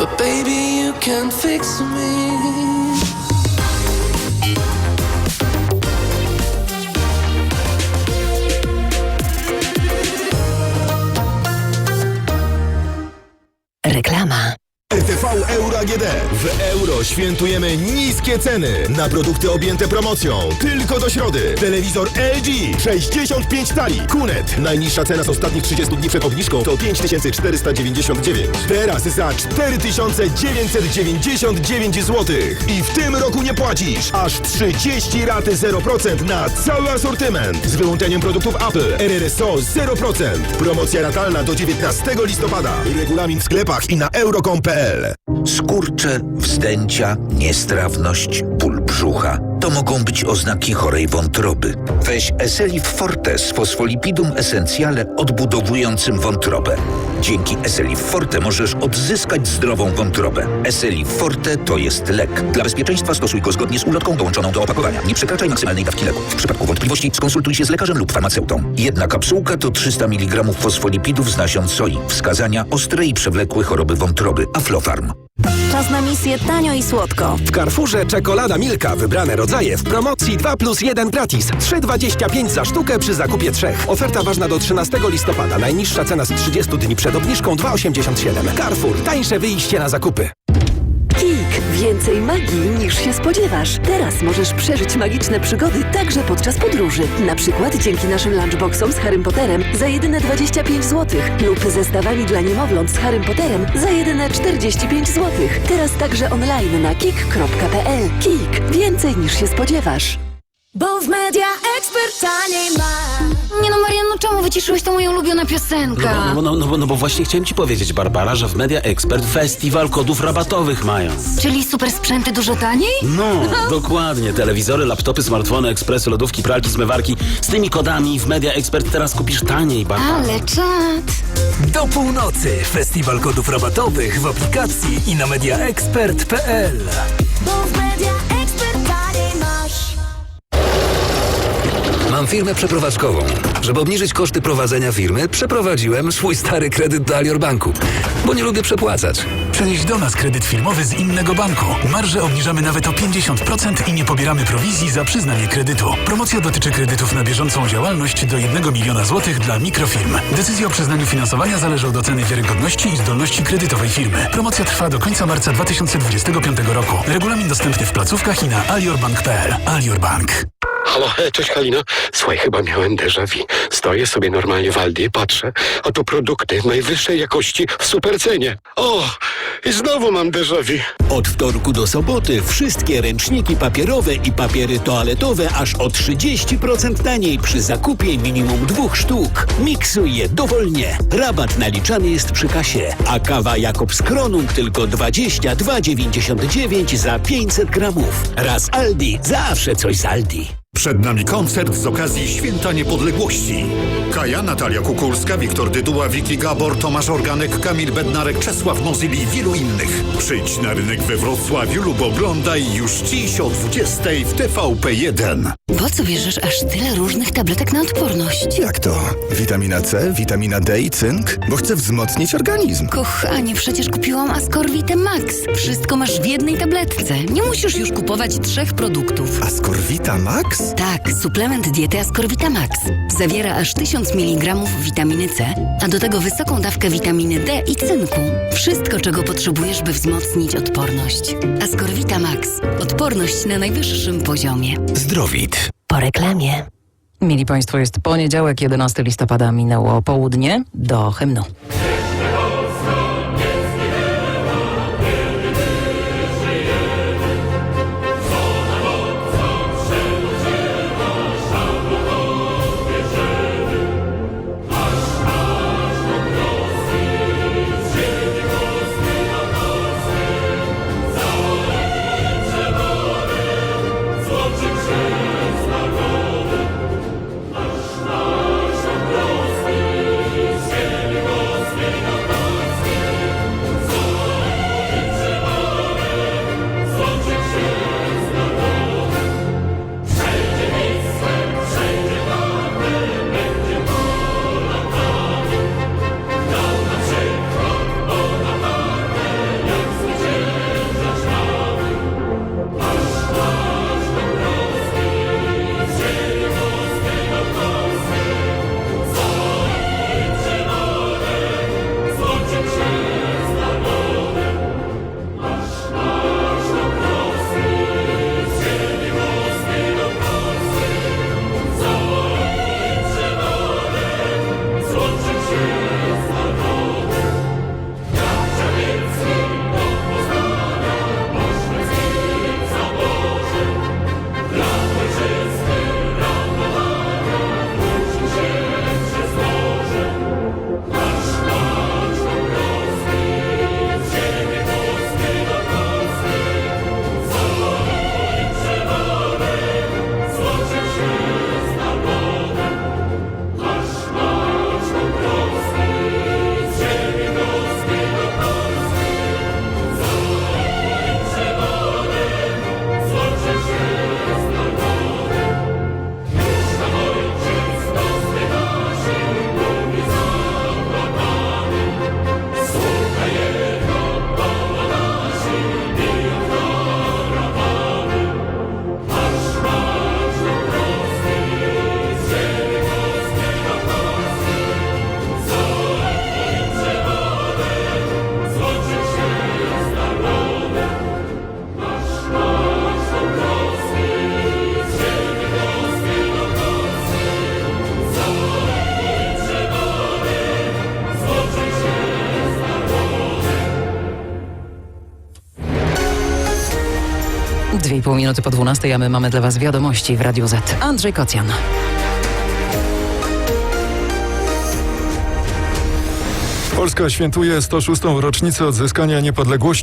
But baby, you can fix me. Reklama. RTV Euro AGD. W euro świętujemy niskie ceny na produkty objęte promocją. Tylko do środy. Telewizor LG 65 tali. Kunet. Najniższa cena z ostatnich 30 dni przed obniżką to 5499. Teraz za 4999 zł. I w tym roku nie płacisz. Aż 30 raty 0% na cały asortyment. Z wyłączeniem produktów Apple. RRSO 0%. Promocja ratalna do 19 listopada. Regulamin w sklepach i na euro.com.pl. Skurcze, wzdęcia, niestrawność, ból brzucha. To mogą być oznaki chorej wątroby. Weź Eselif Forte z fosfolipidum essentiale odbudowującym wątrobę. Dzięki Eselif Forte możesz odzyskać zdrową wątrobę. Eselif Forte to jest lek. Dla bezpieczeństwa stosuj go zgodnie z ulotką dołączoną do opakowania. Nie przekraczaj maksymalnej dawki leku. W przypadku wątpliwości skonsultuj się z lekarzem lub farmaceutą. Jedna kapsułka to 300 mg fosfolipidów z nasion soi. Wskazania ostre i przewlekłe choroby wątroby. Aflofarm. Czas na misję tanio i słodko. W Carrefourze czekolada Milka wybrane rodzaje w promocji 2 plus 1 gratis. 3,25 za sztukę przy zakupie trzech. Oferta ważna do 13 listopada. Najniższa cena z 30 dni przed obniżką 2,87. Carrefour. Tańsze wyjście na zakupy. Więcej magii niż się spodziewasz. Teraz możesz przeżyć magiczne przygody także podczas podróży. Na przykład dzięki naszym lunchboxom z Harrym Potterem za jedyne 25 zł lub zestawami dla niemowląt z Harrym Potterem za jedyne 45 zł. Teraz także online na kik.pl. KIK. Więcej niż się spodziewasz. Bo w media ekspert taniej ma. Nie no, Mariano, czemu wyciszyłeś tą moją ulubioną piosenkę? No, bo- no, no, bo- no bo właśnie chciałem ci powiedzieć, Barbara, że w Media Expert festiwal kodów rabatowych mają. Czyli super sprzęty dużo taniej? No, dokładnie. Telewizory, laptopy, smartfony, ekspresy, lodówki, pralki, zmywarki. Z tymi kodami w Media Expert teraz kupisz taniej, Barbara. Ale czad. Do północy Festiwal Kodów Rabatowych w aplikacji i na mediaexpert.pl Bo Mam firmę przeprowadzkową. Żeby obniżyć koszty prowadzenia firmy, przeprowadziłem swój stary kredyt do Alior Banku, bo nie lubię przepłacać. Przenieś do nas kredyt firmowy z innego banku. Marże obniżamy nawet o 50% i nie pobieramy prowizji za przyznanie kredytu. Promocja dotyczy kredytów na bieżącą działalność do 1 miliona złotych dla mikrofirm. Decyzja o przyznaniu finansowania zależy od oceny wiarygodności i zdolności kredytowej firmy. Promocja trwa do końca marca 2025 roku. Regulamin dostępny w placówkach i na aliorbank.pl. Alior Bank. Halo, e, cześć Halina. Słuchaj, chyba miałem déjà vu. Stoję sobie normalnie w Aldi patrzę, a tu produkty najwyższej jakości w supercenie. O, i znowu mam déjà vu. Od wtorku do soboty wszystkie ręczniki papierowe i papiery toaletowe aż o 30% taniej przy zakupie minimum dwóch sztuk. Miksuj je dowolnie. Rabat naliczany jest przy kasie, a kawa Jakobs Kronung tylko 22,99 za 500 gramów. Raz Aldi, zawsze coś z Aldi. Przed nami koncert z okazji Święta Niepodległości. Kaja, Natalia Kukulska, Wiktor Dyduła, Wiki Gabor, Tomasz Organek, Kamil Bednarek, Czesław Mozyli i wielu innych. Przyjdź na rynek we Wrocławiu lub oglądaj już dziś o 20 w TVP1. Po co bierzesz aż tyle różnych tabletek na odporność? Jak to? Witamina C, witamina D i cynk? Bo chcę wzmocnić organizm. Kochanie, przecież kupiłam Ascorvite Max. Wszystko masz w jednej tabletce. Nie musisz już kupować trzech produktów. Ascorvita Max? Tak, suplement diety Ascorvita Max. Zawiera aż 1000 mg witaminy C, a do tego wysoką dawkę witaminy D i cynku. Wszystko, czego potrzebujesz, by wzmocnić odporność. Ascorvita Max. Odporność na najwyższym poziomie. Zdrowit. Po reklamie. Mieli Państwo, jest poniedziałek, 11 listopada, minęło południe do hymnu. Dwie i pół minuty po 12, a my mamy dla Was wiadomości w Radiu Z. Andrzej Kocjan. Polska świętuje 106. rocznicę odzyskania niepodległości.